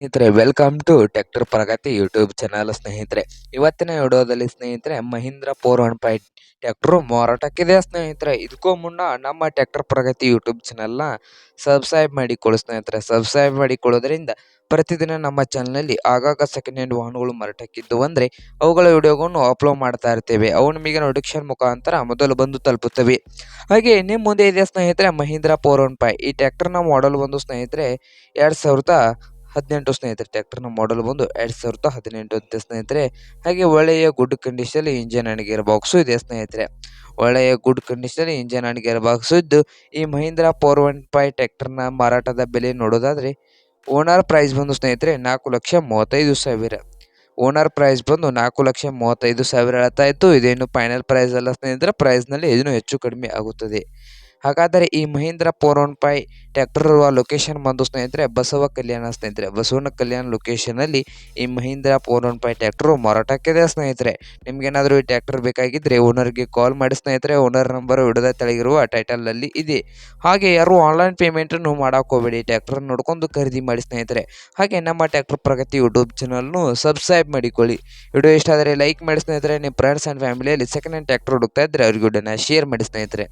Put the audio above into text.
ಸ್ನೇಹಿತರೆ welcome to tractor Pragati YouTube channel ಸ್ನೇಹಿತರೆ. ಇವತ್ತಿನ ವಿಡಿಯೋದಲ್ಲಿ ಸ್ನೇಹಿತರೆ, Mahindra four one five tractor ಮಾರಾಟಕ್ಕಿದೆ ಸ್ನೇಹಿತರೆ? ಇದಕ್ಕೂ ಮುನ್ನ ನಮ್ಮ ಟ್ರ್ಯಾಕ್ಟರ್ ಪ್ರಗತಿ ಯೂಟ್ಯೂಬ್ ಚಾನಲ್ನ ಸಬ್ಸ್ಕ್ರೈಬ್ ಮಾಡಿಕೊಳ್ಳಿ ಸ್ನೇಹಿತರೆ. ಸಬ್ಸ್ಕ್ರೈಬ್ ಮಾಡಿಕೊಳ್ಳೋದ್ರಿಂದ ಪ್ರತಿದಿನ ನಮ್ಮ ಚಾನಲಲ್ಲಿ ಆಗಾಗ ಸೆಕೆಂಡ್ ಹ್ಯಾಂಡ್ ವಾಹನಗಳು ಮಾರಾಟಕ್ಕಿದ್ದು ಅಂದರೆ, ಅವುಗಳ ವಿಡಿಯೋಗಳನ್ನು ಅಪ್ಲೋಡ್ ಮಾಡ್ತಾ ಇರ್ತೇವೆ. ಅವು ನಿಮಗೆ ನೋಟಿಫಿಕೇಶನ್ ಮುಖಾಂತರ ಮೊದಲು ಬಂದು ತಲುಪುತ್ತವೆ. ಹಾಗೆ ನಿಮ್ಮ ಮುಂದೆ ಇದೆ ಸ್ನೇಹಿತರೆ, ಮಹೀಂದ್ರ ಫೋರ್ ಒನ್ ಫೈವ್ ಈ ಟ್ರ್ಯಾಕ್ಟರ್ನ ಮಾಡಲ್ ಬಂದು ಸ್ನೇಹಿತರೆ, ಎರಡು ಸಾವಿರದ ಹದಿನೆಂಟು ಸ್ನೇಹಿತರೆ ನ ಮಾಡಲ್ ಬಂದು ಎರಡು ಸಾವಿರದ ಹದಿನೆಂಟು ಅಂತ ಸ್ನೇಹಿತರೆ. ಹಾಗೆ ಒಳ್ಳೆಯ ಗುಡ್ ಕಂಡೀಷನಲ್ಲಿ ಇಂಜನ್ ಅಂಡ್ ಗೇರ್ ಬಾಕ್ಸು ಇದೆ ಸ್ನೇಹಿತರೆ. ಒಳ್ಳೆಯ ಗುಡ್ ಕಂಡೀಷನಲ್ಲಿ ಇಂಜನ್ ಅಂಡ್ ಗೇರ್ ಬಾಕ್ಸು ಇದ್ದು, ಈ ಮಹೀಂದ್ರ ಫೋರ್ ಒನ್ ಫೈವ್ ಟ್ರ್ಯಾಕ್ಟರ್ನ ಮಾರಾಟದ ಬೆಲೆ ನೋಡೋದಾದರೆ ಓನರ್ ಪ್ರೈಸ್ ಬಂದು ಸ್ನೇಹಿತರೆ ನಾಲ್ಕು ಲಕ್ಷ ಮೂವತ್ತೈದು ಸಾವಿರ. ಓನರ್ ಪ್ರೈಸ್ ಬಂದು ನಾಲ್ಕು ಲಕ್ಷ ಮೂವತ್ತೈದು ಸಾವಿರ ಹೇಳ್ತಾ ಇತ್ತು. ಇದೇನು ಫೈನಲ್ ಪ್ರೈಸ್ ಅಲ್ಲ ಸ್ನೇಹಿತರೆ. ಪ್ರೈಸ್ನಲ್ಲಿ ಇದನ್ನು ಹೆಚ್ಚು ಕಡಿಮೆ ಆಗುತ್ತದೆ. ಹಾಗಾದರೆ ಈ Mahindra four one five tractor ಇರುವ ಲೊಕೇಶನ್ ಬಂದು ಸ್ನೇಹಿತರೆ, ಬಸವ ಕಲ್ಯಾಣ ಸ್ನೇಹಿತರೆ, ಬಸವನ ಕಲ್ಯಾಣ ಲೊಕೇಶನಲ್ಲಿ ಈ ಮಹೀಂದ್ರ ಫೋರ್ ಒನ್ ಫೈ ಮಾರಾಟಕ್ಕೆ ಮಾರಾಟಕ್ಕಿದೆ ಸ್ನೇಹಿತರೆ. ನಿಮ್ಗೇನಾದರೂ ಈ ಟ್ರ್ಯಾಕ್ಟರ್ ಬೇಕಾಗಿದ್ದರೆ ಓನರ್ಗೆ ಕಾಲ್ ಮಾಡಿ ಸ್ನೇಹಿತರೆ ಓನರ್ ನಂಬರ್ ಹಿಡಿದ ತೆಳಗಿರುವ ಟೈಟಲಲ್ಲಿ ಇದೆ. ಹಾಗೆ ಯಾರು ಆನ್ಲೈನ್ ಪೇಮೆಂಟನ್ನು ಮಾಡೋಕ್ಕೋಬೇಡಿ ಟ್ಯಾಕ್ಟರ್ ನೋಡ್ಕೊಂಡು ಖರೀದಿ ಮಾಡಿ ಸ್ನೇಹಿತರೆ. ಹಾಗೆ ನಮ್ಮ ಟ್ಯಾಕ್ಟರ್ ಪ್ರಗತಿ ಯೂಟ್ಯೂಬ್ ಚಾನಲ್ನು ಸಬ್ಸ್ಕ್ರೈಬ್ ಮಾಡಿಕೊಳ್ಳಿ. ವಿಡಿಯೋ ಇಷ್ಟ ಆದರೆ ಲೈಕ್ ಮಾಡಿ ಸ್ನೇಹಿತರೆ, ನಿಮ್ಮ ಫ್ರೆಂಡ್ಸ್ ಆ್ಯಂಡ್ ಫ್ಯಾಮಿಲಿಯಲ್ಲಿ ಸೆಕೆಂಡ್ ಹ್ಯಾಂಡ್ ಟ್ಯಾಕ್ಟರ್ ಹುಡುಕ್ತಾ ಇದ್ದರೆ ಅವ್ರಿಗೆ ವಿಡಿಯೋನ ಶೇರ್ ಮಾಡಿ ಸ್ನೇಹಿತರೆ.